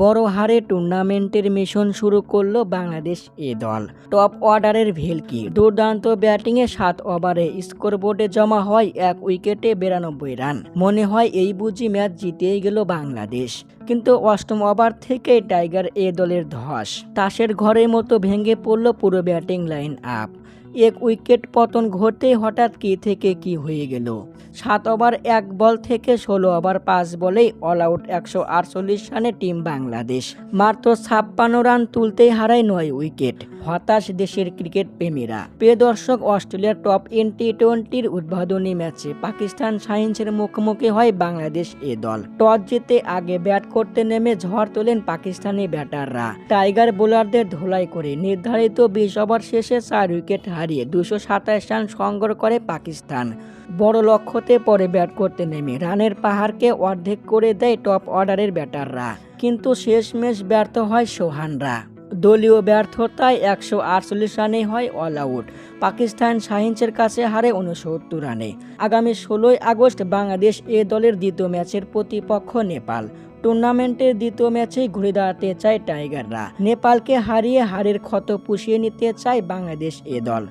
বড় হারে টুর্নামেন্টের মিশন শুরু করল বাংলাদেশ এ দল। টপ অর্ডারের ভেলকি। দুর্দান্ত ব্যাটিংয়ে সাত ওভারে স্কোরবোর্ডে জমা হয় এক উইকেটে বিরানব্বই রান। মনে হয় এই বুঝি ম্যাচ জিতেই গেল বাংলাদেশ। কিন্তু অষ্টম ওভার থেকে টাইগার এ দলের ধস। তাসের ঘরের মতো ভেঙে পড়ল পুরো ব্যাটিং লাইন আপ। এক উইকেট পতন ঘটতেই হঠাৎ কি থেকে কি হয়ে গেল? সাত ওভার, এক বল থেকে ষোলো ওভার, পাঁচ বলেই অল আউট একশো আটচল্লিশ রানে টিম বাংলাদেশ। মাত্র ছাপ্পান্ন রান তুলতেই হারায় নয় উইকেট। হতাশ দেশের ক্রিকেট প্রেমীরা। প্রিয় দর্শক, অস্ট্রেলিয়ার টপ এন টি টোয়েন্টির উদ্বোধনী ম্যাচে পাকিস্তান সায়েন্সের মুখোমুখি হয় বাংলাদেশ এ দল। টস জিতে আগে ব্যাট করতে নেমে ঝড় তোলেন পাকিস্তানি ব্যাটাররা। টাইগার বোলারদের ধোলাই করে নির্ধারিত বিশ ওভার শেষে চার উইকেট হারিয়ে দুশো সাতাশ রান সংগ্রহ করে পাকিস্তান। বড় লক্ষ্যতে পরে ব্যাট করতে নেমে। রানের পাহাড়কে অর্ধেক করে দেয় টপ অর্ডারের ব্যাটাররা। কিন্তু শেষমেশ ব্যর্থ হয় সোহানরা। দলীয় ব্যর্থতায় একশো আটচল্লিশ রানে হয় অল আউট। পাকিস্তান সাহিন্সের কাছে হারে উনসত্তর রানে। আগামী ষোলোই আগস্ট বাংলাদেশ এ দলের দ্বিতীয় ম্যাচের প্রতিপক্ষ নেপাল। টুর্নামেন্টের দ্বিতীয় ম্যাচেই ঘুরে দাঁড়াতে চায় টাইগাররা। নেপালকে হারিয়ে হারের ক্ষত পুষিয়ে নিতে চায় বাংলাদেশ এ দল।